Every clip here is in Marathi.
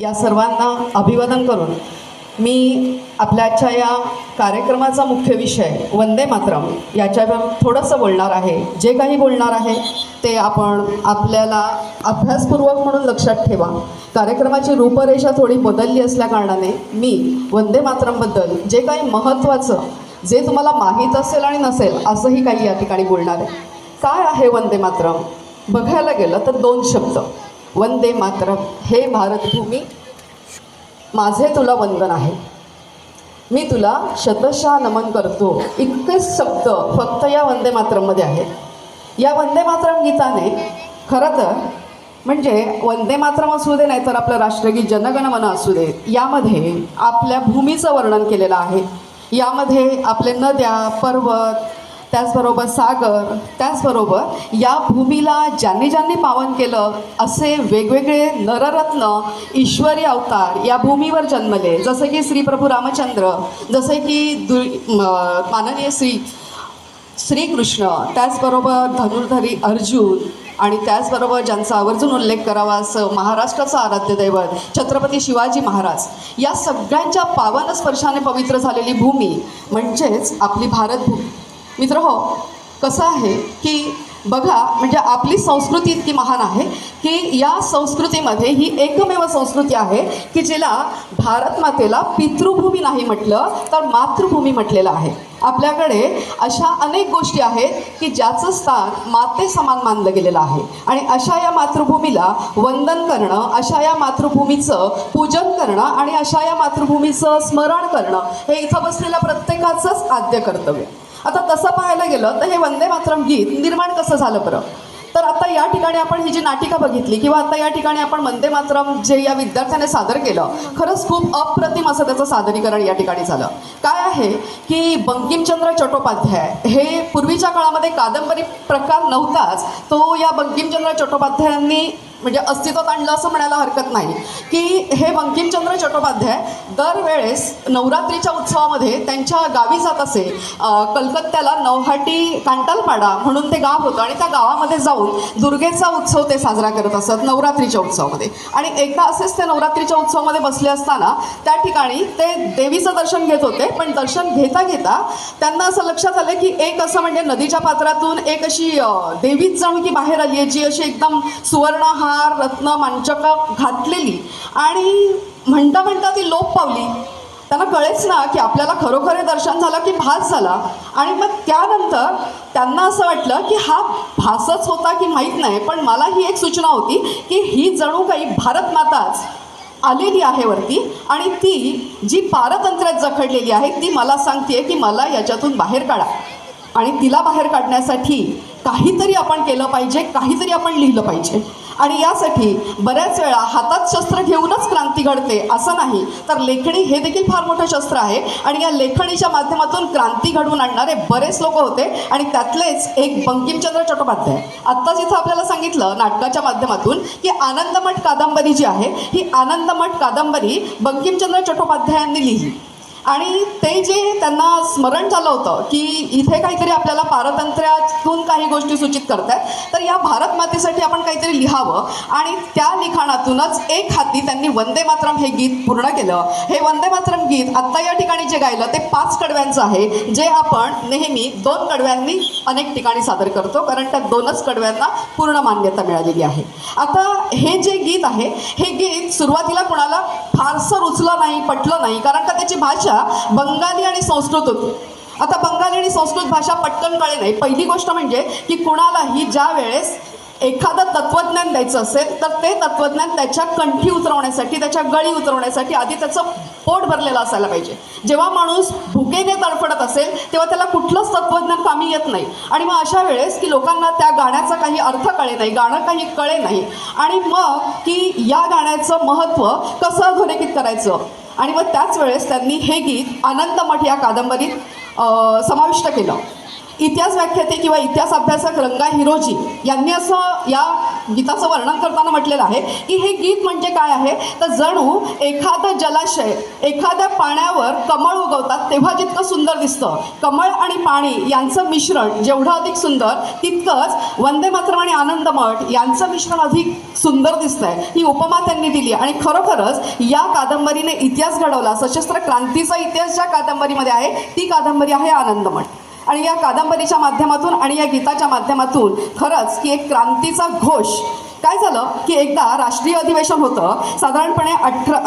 या सर्वांना अभिवादन करून मी आपल्याच्या या कार्यक्रमाचा मुख्य विषय वंदे मातरम याच्यावर थोडंसं बोलणार आहे. जे काही बोलणार आहे ते आपण आपल्याला अभ्यासपूर्वक म्हणून लक्षात ठेवा. कार्यक्रमाची रूपरेषा थोडी बदलली असल्याकारणाने मी वंदे मातरमबद्दल जे काही महत्त्वाचं जे तुम्हाला माहीत असेल आणि नसेल असंही काही या ठिकाणी बोलणार आहे. काय आहे वंदे मातरम? बघायला गेलं तर दोन शब्द. वंदे मातरम. हे भारतभूमी माझे तुला वंदन आहे. मी तुला शतशः नमन करतो. इतकेच शब्द फक्त या वंदे मातरममध्ये आहेत या वंदे मातरम गीताने खरं तर म्हणजे वंदे मातरम असू दे नाही तर आपलं राष्ट्रगीत जनगणमन असू दे यामध्ये आपल्या भूमीचं वर्णन केलेलं आहे. यामध्ये आपले नद्या पर्वत त्याचबरोबर सागर त्याचबरोबर या भूमीला ज्यांनी ज्यांनी पावन केलं असे वेगवेगळे नररत्न ईश्वरी अवतार या भूमीवर जन्मले. जसे की श्री प्रभू रामचंद्र जसे की दु माननीय श्री श्रीकृष्ण त्याचबरोबर धनुर्धरी अर्जुन आणि त्याचबरोबर ज्यांचा आवर्जून उल्लेख करावा असं महाराष्ट्राचं आराध्य दैवत छत्रपती शिवाजी महाराज या सगळ्यांच्या पावन स्पर्शाने पवित्र झालेली भूमी म्हणजेच आपली भारतभूमी मित्र हो कसं आहे की बघा म्हणजे आपली संस्कृती इतकी महान आहे की या संस्कृतीमध्ये ही एकमेव संस्कृती आहे की जिला भारत मातेला पितृभूमी नाही म्हटलं तर मातृभूमी म्हटलेलं आहे. आपल्याकडे अशा अनेक गोष्टी आहेत की ज्याचं स्थान माते समान मानलं गेलेलं आहे. आणि अशा या मातृभूमीला वंदन करणं अशा या मातृभूमीचं पूजन करणं आणि अशा या मातृभूमीचं स्मरण करणं हे इथं बसलेल्या प्रत्येकाचंच आद्य कर्तव्य. आता तसं पाहायला गेलं तर हे वंदे मातरम गीत निर्माण कसं झालं बरं? तर आता या ठिकाणी आपण ही जी नाटिका बघितली किंवा आता या ठिकाणी आपण वंदे मातरम जे या विद्यार्थ्याने सादर केलं खरंच खूप अप्रतिम असं त्याचं सादरीकरण या ठिकाणी झालं. काय आहे की बंकिमचंद्र चट्टोपाध्याय हे पूर्वीच्या काळामध्ये कादंबरी प्रकार नव्हताच तो या बंकिमचंद्र चट्टोपाध्यायांनी म्हणजे अस्तित्वात आणलं असं म्हणायला हरकत नाही. की हे बंकिमचंद्र चट्टोपाध्याय दरवेळेस नवरात्रीच्या उत्सवामध्ये त्यांच्या गावी जात असे. कलकत्त्याला नवहाटी कांटालपाडा म्हणून ते गाव होतं आणि त्या गावामध्ये जाऊन दुर्गेचा उत्सव ते साजरा करत असत नवरात्रीच्या उत्सवामध्ये. आणि एकदा असेच ते नवरात्रीच्या उत्सवामध्ये बसले असताना त्या ठिकाणी ते देवीचं दर्शन घेत होते. पण दर्शन घेता घेता त्यांना असं लक्षात आलं की एक असं म्हणजे नदीच्या पात्रातून एक अशी देवीच जणू की बाहेर आली आहे जी अशी एकदम सुवर्ण हा हार रत्न मांचक घातलेली. आणि म्हणता म्हणता ती लोप पावली. त्यांना कळेच ना की आपल्याला खरोखर हे दर्शन झालं की भास झाला. आणि मग त्यानंतर त्यांना असं वाटलं की हा भासच होता की माहीत नाही पण मला ही एक सूचना होती की ही जणू काही भारत माताच आलेली आहे वरती आणि ती जी पारतंत्र्यात जखडलेली आहे ती मला सांगते की मला याच्यातून बाहेर काढा. आणि तिला बाहेर काढण्यासाठी काहीतरी आपण केलं पाहिजे काहीतरी आपण लिहिलं पाहिजे. आणि यासाठी बऱ्याच वेळा हातात शस्त्र घेऊनच क्रांती घडते असं नाही. तर लेखणी हे देखील फार मोठं शस्त्र आहे. आणि या लेखणीच्या माध्यमातून क्रांती घडवून आणणारे बरेच लोक होते. आणि त्यातलेच एक बंकिमचंद्र चट्टोपाध्याय. आत्ताच इथं आपल्याला सांगितलं नाटकाच्या माध्यमातून की आनंदमठ कादंबरी जी आहे ही आनंदमठ कादंबरी बंकिमचंद्र चट्टोपाध्यायांनी लिहिली. आणि ते जे त्यांना स्मरण झालं होतं की इथे काहीतरी आपल्याला पारतंत्र्यातून काही गोष्टी सूचित करतात तर या भारत मातेसाठी आपण काहीतरी लिहावं. आणि त्या लिखाणातूनच एक हाती त्यांनी वंदे मातरम हे गीत पूर्ण केलं. हे वंदे मातरम गीत आत्ता या ठिकाणी जे गायलं ते पाच कडव्यांचं आहे जे आपण नेहमी दोन कडव्यांनी अनेक ठिकाणी सादर करतो कारण त्या दोनच कडव्यांना पूर्ण मान्यता मिळालेली आहे. आता हे जे गीत आहे हे गीत सुरुवातीला कुणाला फारसं रुचलं नाही पटलं नाही कारण का त्याची भाषा बंगाली आणि संस्कृत होती आता बंगाली आणि संस्कृत भाषा पटकन कळे नाही. पहिली गोष्ट म्हणजे की कुणालाही ज्या वेळेस एखादं तत्त्वज्ञान द्यायचं असेल तर ते तत्त्वज्ञान त्याच्या कंठी उतरवण्यासाठी त्याच्या गळी उतरवण्यासाठी आधी त्याचं पोट भरलेलं असायला पाहिजे. जेव्हा माणूस भुकेने तडफडत असेल तेव्हा त्याला कुठलंच तत्त्वज्ञान कामी येत नाही. आणि मग अशा वेळेस की लोकांना त्या गाण्याचा काही अर्थ कळे नाही गाणं काही कळे नाही. आणि मग की या गाण्याचं महत्त्व कसं अधोरेखित करायचं? आणि मग त्याच वेळेस त्यांनी हे गीत आनंदमठ या कादंबरीत समाविष्ट केलं. इतिहास व्याख्याते किंवा इतिहास अभ्यासक रंगा हिरोजी यांनी असं या गीताचं वर्णन करताना म्हटलेलं आहे की हे गीत म्हणजे काय आहे? तर जणू एखादं जलाशय एखाद्या पाण्यावर कमळ उगवतात तेव्हा जितकं सुंदर दिसतं. कमळ आणि पाणी यांचं मिश्रण जेवढं अधिक सुंदर तितकंच वंदे मातरम आणि आनंद मठ यांचं मिश्रण अधिक सुंदर दिसतंय. ही उपमा त्यांनी दिली आणि खरोखरच या कादंबरीने इतिहास घडवला. सशस्त्र क्रांतीचा इतिहास ज्या कादंबरीमध्ये आहे ती कादंबरी आहे आनंदमठ आणि या कादंबरीच्या माध्यमातून आणि या गीताच्या माध्यमातून खरंच की एक क्रांतीचा घोष. काय झालं? की एकदा राष्ट्रीय अधिवेशन होतं साधारणपणे अठरा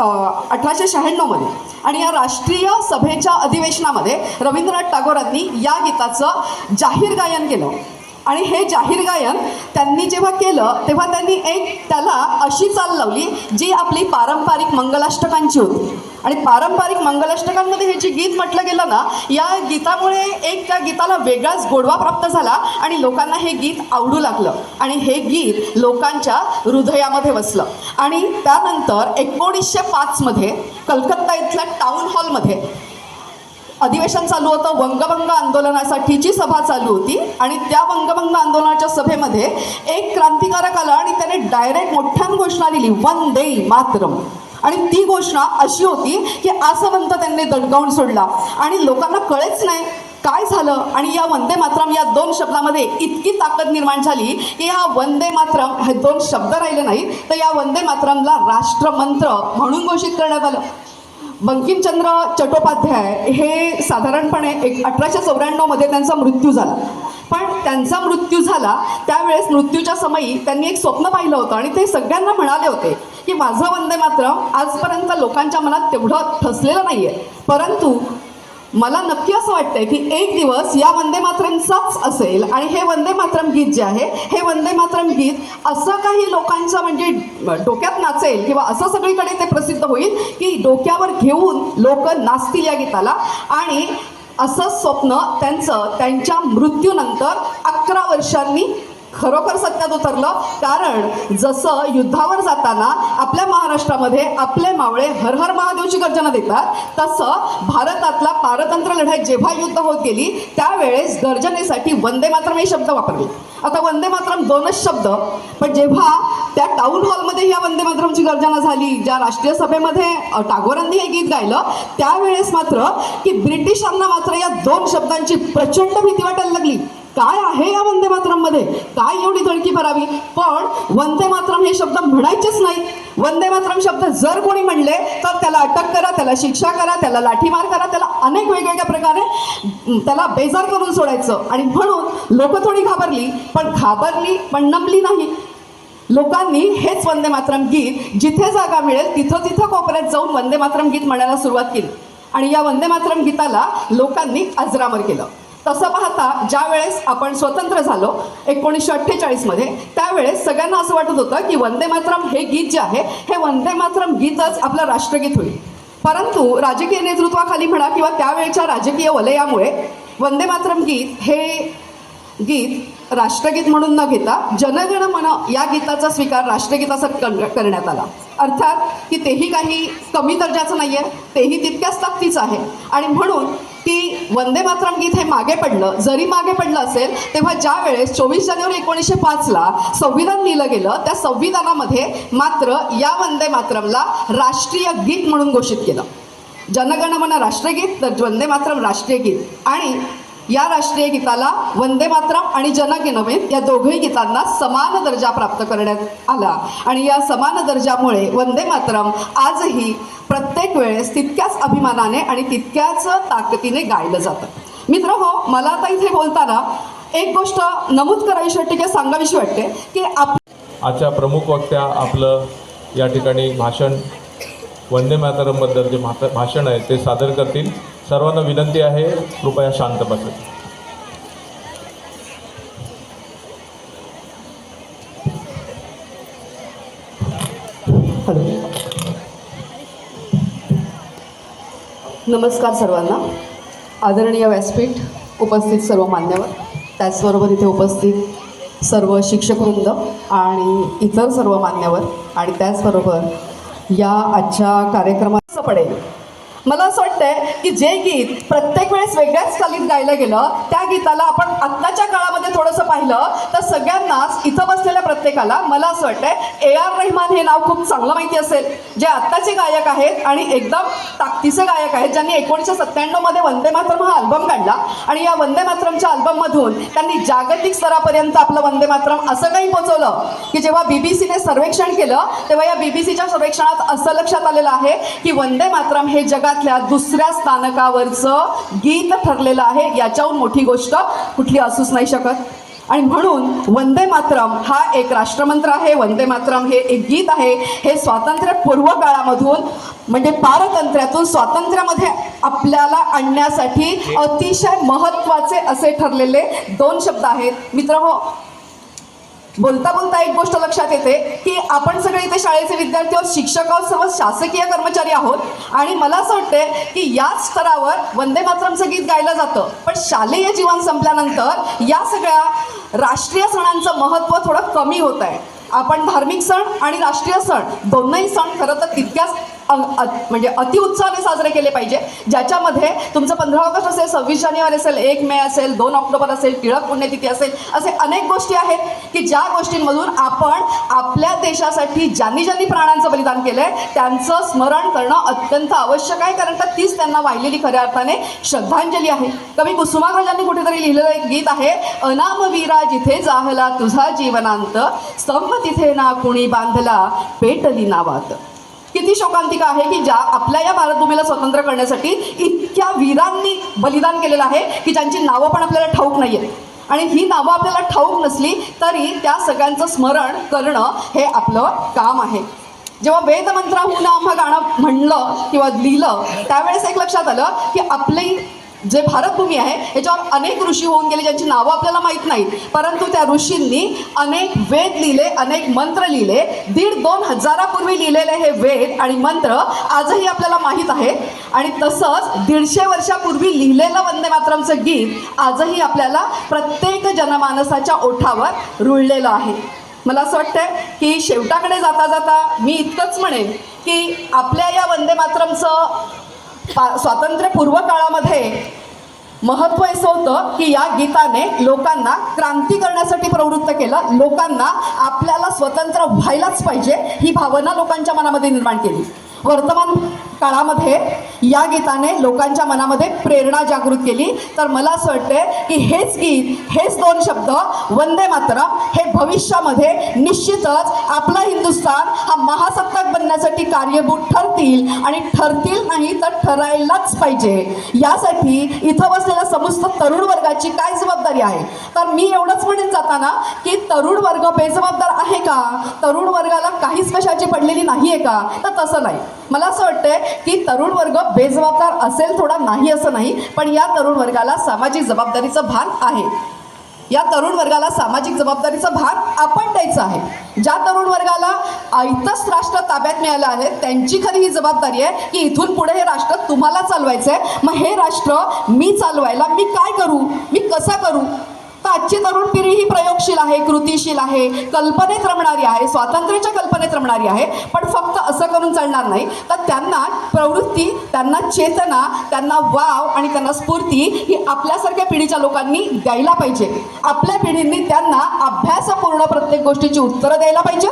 अठराशे शहाण्णवमध्ये आणि या राष्ट्रीय सभेच्या अधिवेशनामध्ये रवींद्रनाथ टागोरांनी या गीताचं जाहीर गायन केलं. आणि हे जाहीर गायन त्यांनी जेव्हा केलं तेव्हा त्यांनी एक त्याला अशी चाल लावली जी आपली पारंपरिक मंगलाष्टकांची होती. आणि पारंपरिक मंगलाष्टकांमध्ये हे जे गीत म्हटलं गेलं ना या गीतामुळे एक त्या गीताला वेगळाच गोडवा प्राप्त झाला आणि लोकांना हे गीत आवडू लागलं. आणि हे गीत लोकांच्या हृदयामध्ये बसलं. आणि त्यानंतर एकोणीसशे पाचमध्ये कलकत्ता इथल्या टाऊन हॉलमध्ये अधिवेशन चालू होतं. वंगभंग आंदोलनासाठीची सभा चालू होती. आणि त्या वंगभंग आंदोलनाच्या सभेमध्ये एक क्रांतिकारक आला आणि त्याने डायरेक्ट मोठ्यान घोषणा दिली वंदे मातरम. आणि ती घोषणा अशी होती की आसवंत त्यांनी दडकावून सोडला. आणि लोकांना कळेच नाही काय झालं. आणि या वंदे मातरम या दोन शब्दामध्ये इतकी ताकद निर्माण झाली की हा वंदे मातरम हे दोन शब्द राहिले नाही तर या वंदे मातरमला राष्ट्रमंत्र म्हणून घोषित करण्यात आलं. बंकिमचंद्र चट्टोपाध्याय हे साधारणपणे एक अठराशे चौऱ्याण्णवमध्ये त्यांचा मृत्यू झाला. पण त्यांचा मृत्यू झाला त्यावेळेस मृत्यूच्या समयी त्यांनी एक स्वप्न पाहिलं होतं आणि ते सगळ्यांना म्हणाले होते की माझं वंदे मातरम आजपर्यंत लोकांच्या मनात तेवढं ठसलेलं नाही आहे परंतु मला नक्की असं वाटतंय की एक दिवस या वंदे मातरमचाच असेल आणि हे वंदे मातरम गीत जे आहे हे वंदे मातरम गीत असं काही लोकांचं म्हणजे डोक्यात नाचेल किंवा असं सगळीकडे ते प्रसिद्ध होईल की डोक्यावर घेऊन लोक नाचतील या गीताला. आणि असं स्वप्न त्यांचं त्यांच्या मृत्यूनंतर अकरा वर्षांनी खरोखर सत्यात उतरलं? कारण जसं युद्धावर जाताना आपल्या महाराष्ट्रामध्ये आपले मावळे हर हर महादेवची गर्जना देतात तसं भारतातला पारतंत्र्य लढाई जेव्हा युद्ध होत गेली त्यावेळेस गर्जनेसाठी वंदे मातरम हे शब्द वापरले. आता वंदे मातरम दोनच शब्द पण जेव्हा त्या टाऊन हॉलमध्ये या वंदे मातरमची गर्जना झाली ज्या राष्ट्रीय सभेमध्ये टागोरांनी हे गीत गायलं त्यावेळेस मात्र की ब्रिटिशांना मात्र या दोन शब्दांची प्रचंड भीती वाटायला लागली. काय आहे या वंदे मातरममध्ये काय एवढी धडकी भरावी? पण वंदे मातरम हे शब्द म्हणायचेच नाही वंदे मातरम शब्द जर कोणी म्हणले तर त्याला अटक करा त्याला शिक्षा करा त्याला लाठीमार करा त्याला अनेक वेगवेगळ्या प्रकारे त्याला बेजार करून सोडायचं. आणि म्हणून लोक थोडी घाबरली पण घाबरली पण नमली नाही. लोकांनी हेच वंदे मातरम गीत जिथे जागा मिळेल तिथं तिथं कोपऱ्यात जाऊन वंदे मातरम गीत म्हणायला सुरुवात केली. आणि या वंदे मातरम गीताला लोकांनी अजरामर केलं. तसं पाहता ज्या वेळेस आपण स्वतंत्र झालो एकोणीसशे अठ्ठेचाळीसमध्ये त्यावेळेस सगळ्यांना असं वाटत होतं की वंदे मातरम हे गीत जे आहे हे वंदे मातरम गीतच आपलं राष्ट्रगीत होईल. परंतु राजकीय नेतृत्वाखाली म्हणा किंवा त्यावेळच्या राजकीय वलयामुळे वंदे मातरम गीत हे गीत राष्ट्रगीत म्हणून न घेता जनगण मन या गीताचा स्वीकार राष्ट्रगीताचा कर- करण्यात आला. अर्थात की तेही काही कमी दर्जाचं नाही आहे तेही तितक्याच ताकदीचं आहे. आणि म्हणून वंदे मातरम गीत हे मागे पडलं जरी मागे पडलं असेल तेव्हा ज्या वेळेस चोवीस जानेवारी एकोणीसशे पाचला संविधान लिहिलं गेलं त्या संविधानामध्ये मात्र या वंदे मातरमला राष्ट्रीय गीत म्हणून घोषित केलं. जनगणमन राष्ट्रगीत तर वंदे मातरम राष्ट्रीय गीत. आणि या राष्ट्रीय गीताला वंदे मातरम आणि जनगणमन या दोघही गीतांना समान दर्जा प्राप्त करण्यात आला. आणि या समान दर्जामुळे वंदे मातरम आजही प्रत्येक वेळेस तितक्याच अभिमानाने आणि तितक्याच ताकदीने गायलं जातं. मित्र हो मला आता इथे बोलताना एक गोष्ट नमूद करावीशी वाटते किंवा सांगावीशी वाटते की आप आजच्या प्रमुख वक्त्या आपलं या ठिकाणी भाषण वंदे मातरमबद्दल जे भात भाषण आहे ते सादर करतील. सर्वांना विनंती आहे कृपया शांत बसत हॅलो. नमस्कार सर्वांना. आदरणीय व्यासपीठ उपस्थित सर्व मान्यवर त्याचबरोबर इथे उपस्थित सर्व शिक्षकवृंद आणि इतर सर्व मान्यवर आणि त्याचबरोबर या आजच्या कार्यक्रमात पडेल मला असं वाटतंय की जे गीत प्रत्येक वेळेस वेगळ्याच चालीत गायलं गेलं त्या गीताला आपण आत्ताच्या काळामध्ये थोडंसं पाहिलं तर सगळ्यांनाच इथं बसलेल्या प्रत्येकाला मला असं वाटतंय ए आर रहमान हे नाव खूप चांगलं माहिती असेल. जे आत्ताचे गायक आहेत आणि एकदम ताकदीचे गायक आहेत ज्यांनी एकोणीसशे सत्त्याण्णवमध्ये वंदे मातरम हा अल्बम काढला आणि या वंदे मातरमच्या अल्बममधून त्यांनी जागतिक स्तरापर्यंत आपलं वंदे मातरम असं काही पोचवलं की जेव्हा बी बी सीने सर्वेक्षण केलं तेव्हा या बी बी सीच्या सर्वेक्षणात असं लक्षात आलेलं आहे की वंदे मातरम हे जगात जगातल्या दुसऱ्या स्थानकावरचं गीत ठरलेलं आहे याच्याहून मोठी गोष्ट कुठली असूच नाही शकत. आणि म्हणून वंदे मातरम हा एक राष्ट्रमंत्र आहे. वंदे मातरम हे एक गीत आहे. हे स्वातंत्र्यपूर्व काळामधून म्हणजे पारतंत्र्यातून स्वातंत्र्यामध्ये आपल्याला आणण्यासाठी अतिशय महत्त्वाचे असे ठरलेले दोन शब्द आहेत. मित्र हो बोलता बोलता एक गोष्ट लक्षात येते की आपण सगळे इथे शाळेचे विद्यार्थी आहोत शिक्षक आहोत सर्व शासकीय कर्मचारी आहोत. आणि मला असं वाटते की याच स्तरावर वंदे मातरमचं गीत गायलं जातं. पण शालेय जीवन संपल्यानंतर या सगळ्या राष्ट्रीय सणांचं महत्त्व थोडं कमी होत आहे आपण धार्मिक सण आणि राष्ट्रीय सण दोनही सण खरं तर तितक्याच म्हणजे अतिउत्साहाने साजरे केले पाहिजे. ज्याच्यामध्ये तुमचं पंधरा ऑगस्ट असेल सव्वीस जानेवारी असेल एक मे असेल दोन ऑक्टोबर असेल टिळक पुण्यतिथी असेल असे अनेक गोष्टी आहेत की ज्या गोष्टींमधून आपण आपल्या देशासाठी ज्यांनी ज्यांनी प्राणांचं बलिदान केलं आहे त्यांचं स्मरण करणं अत्यंत आवश्यक आहे. कारण का तीच त्यांना वाहिलेली खऱ्या अर्थाने श्रद्धांजली आहे. कवी कुसुमाग्रजांनी कुठेतरी लिहिलेलं एक गीत आहे अनामवीरा जिथे जाहला तुझा जीवनांत स्तंभ तिथे ना कुणी बांधला पेटली नावात. किती शोकांतिका आहे की ज्या आपल्या या भारतभूमीला स्वतंत्र करण्यासाठी इतक्या वीरांनी बलिदान केलेलं आहे की ज्यांची नावं पण आपल्याला ठाऊक नाही आहेत आणि ही नावं आपल्याला ठाऊक नसली तरी त्या सगळ्यांचं स्मरण करणं हे आपलं काम आहे. जेव्हा वेदमंत्राहून आम्हा गाणं म्हणलं किंवा लिहिलं त्यावेळेस एक लक्षात आलं की आपली जे भारतभूमी आहे याच्यावर अनेक ऋषी होऊन गेले ज्यांची नावं आपल्याला माहीत नाहीत. परंतु त्या ऋषींनी अनेक वेद लिहिले अनेक मंत्र लिहिले. दीड दोन हजारापूर्वी लिहिलेले हे वेद आणि मंत्र आजही आपल्याला माहीत आहेत आणि तसंच दीडशे वर्षापूर्वी लिहिलेलं वंदे मातरमचं गीत आजही आपल्याला प्रत्येक जनमानसाच्या ओठावर रुळलेलं आहे. मला असं वाटतं की शेवटाकडे जाता जाता मी इतकंच म्हणेन की आपल्या या वंदे मातरमचं स्वातंत्र्यपूर्व काळामध्ये महत्त्व असं होतं की या गीताने लोकांना क्रांती करण्यासाठी प्रवृत्त केलं. लोकांना आपल्याला स्वतंत्र व्हायलाच पाहिजे ही भावना लोकांच्या मनामध्ये निर्माण केली. वर्तमान काळामध्ये या गीताने लोकांच्या मनामध्ये प्रेरणा जागृत केली. तर मला असं वाटते की हेच गीत हेच दोन शब्द वंदे मातरम हे भविष्यामध्ये निश्चितच आपला हिंदुस्थान हा महासत्ताक बनण्यासाठी कार्यभूत ठरतील आणि ठरतील नाही तर ठरायलाच पाहिजे. यासाठी इथं बसलेल्या समस्त तरुण वर्गाची काय जबाबदारी आहे? तर मी एवढंच म्हणेन जाताना की तरुण वर्ग बेजबाबदार आहे का? तरुण वर्गाला काहीच कशाची पडलेली नाही आहे का? तर तसं नाही. मला असं वाटतंय की तरुण वर्ग बेजबाबदार असेल थोडा नाही असं नाही पण या तरुण वर्गाला सामाजिक जबाबदारीचं भान आहे. या तरुण वर्गाला सामाजिक जबाबदारीचं भान आपण द्यायचं आहे. ज्या तरुण वर्गाला आयतच राष्ट्र ताब्यात मिळालं आहे त्यांची खरी ही जबाबदारी आहे की इथून पुढे हे राष्ट्र तुम्हाला चालवायचं आहे मग हे राष्ट्र मी चालवायला मी काय करू? मी कसा करू? आजची तरुण पिढी ही प्रयोगशील आहे कृतिशील आहे कल्पनेत रमणारी आहे स्वातंत्र्याच्या कल्पनेत रमणारी आहे. पण फक्त असं करून चालणार नाही. तर त्यांना प्रवृत्ती त्यांना चेतना त्यांना वाव आणि त्यांना स्फूर्ती ही आपल्यासारख्या पिढीच्या लोकांनी द्यायला पाहिजे. आपल्या पिढींनी त्यांना अभ्यासपूर्ण प्रत्येक गोष्टीची उत्तरं द्यायला पाहिजे.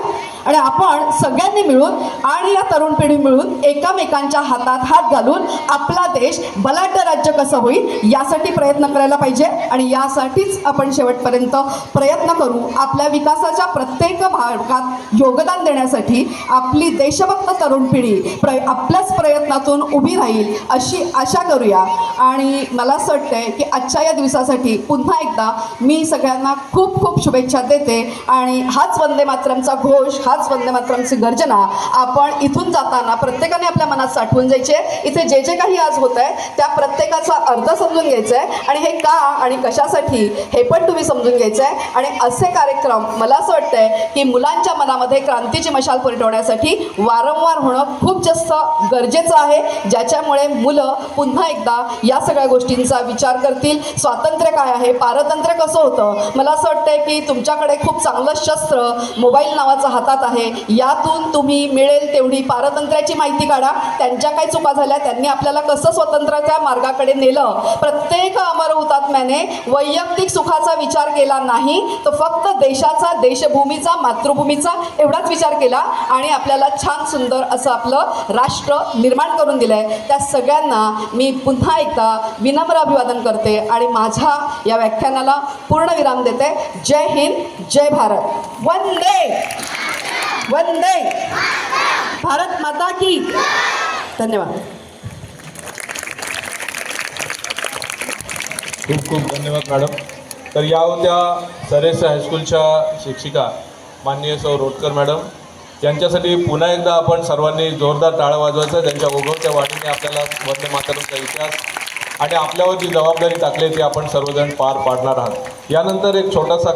आणि आपण सगळ्यांनी मिळून आणि या तरुण पिढी मिळून एकामेकांच्या हातात हात घालून आपला देश बलाढ्य राज्य कसं होईल यासाठी प्रयत्न करायला पाहिजे. आणि यासाठीच आपण शेवटपर्यंत प्रयत्न करू. आपल्या विकासाच्या प्रत्येक भागात योगदान देण्यासाठी आपली देशभक्त तरुण पिढी प्र आपल्याच प्रयत्नातून उभी राहील अशी आशा करूया. आणि मला असं वाटतंय की आजच्या या दिवसासाठी पुन्हा एकदा मी सगळ्यांना खूप खूप शुभेच्छा देते. आणि हाच वंदे मातरमचा घोष हाच वंदे मातरमची गर्जना आपण इथून जाताना प्रत्येकाने आपल्या मनात साठवून जायचे इथे जे जे काही आज होत आहे त्या प्रत्येकाचा अर्थ समजून घ्यायचा आहे आणि हे का आणि कशासाठी हे पण तुम्ही समजून घ्यायचं आहे आणि असे कार्यक्रम मला असं वाटतंय की मुलांच्या मनामध्ये क्रांतीची मशाल पेटवण्यासाठी वारंवार होणं खूप जास्त गरजेचं आहे. ज्याच्यामुळे मुलं पुन्हा एकदा या सगळ्या गोष्टींचा विचार करतील. स्वातंत्र्य काय आहे? पारतंत्र्य कसं होतं? मला असं वाटतंय की तुमच्याकडे खूप चांगलं शस्त्र मोबाईल नावाचं हातात आहे. यातून तुम्ही मिळेल तेवढी. पारतंत्र्याची माहिती काढा. त्यांच्या काही चुका झाल्या त्यांनी आपल्याला कसं स्वातंत्र्याच्या मार्गाकडे नेलं? प्रत्येक अमर हुतात्म्याने वैयक्तिक सुखाचा विचार केला नाही तर फक्त देशाचा देशभूमीचा मातृभूमीचा एवढाच विचार केला आणि आपल्याला छान सुंदर असं आपलं राष्ट्र निर्माण करून दिलं आहे त्या सगळ्यांना मी पुन्हा एकदा विनम्र अभिवादन करते आणि माझ्या या व्याख्यानाला पूर्ण विराम देते. जय हिंद जय भारत. वंदे! वंदे! भारत माता की! धन्यवाद. खूप खूप धन्यवाद मॅडम. तर या होत्या सरेस हायस्कूलच्या शिक्षिका माननीय सौ रोटकर मॅडम. यांच्यासाठी पुन्हा एकदा आपण सर्वांनी जोरदार टाळं वाजवायचं. त्यांच्या ओघवत्या वाणीने आपल्याला वंदे मातरमचा इतिहास आणि आपल्यावर जी जबाबदारी टाकली ती आपण सर्वजण पार पाडणार आहात. यानंतर एक छोटासा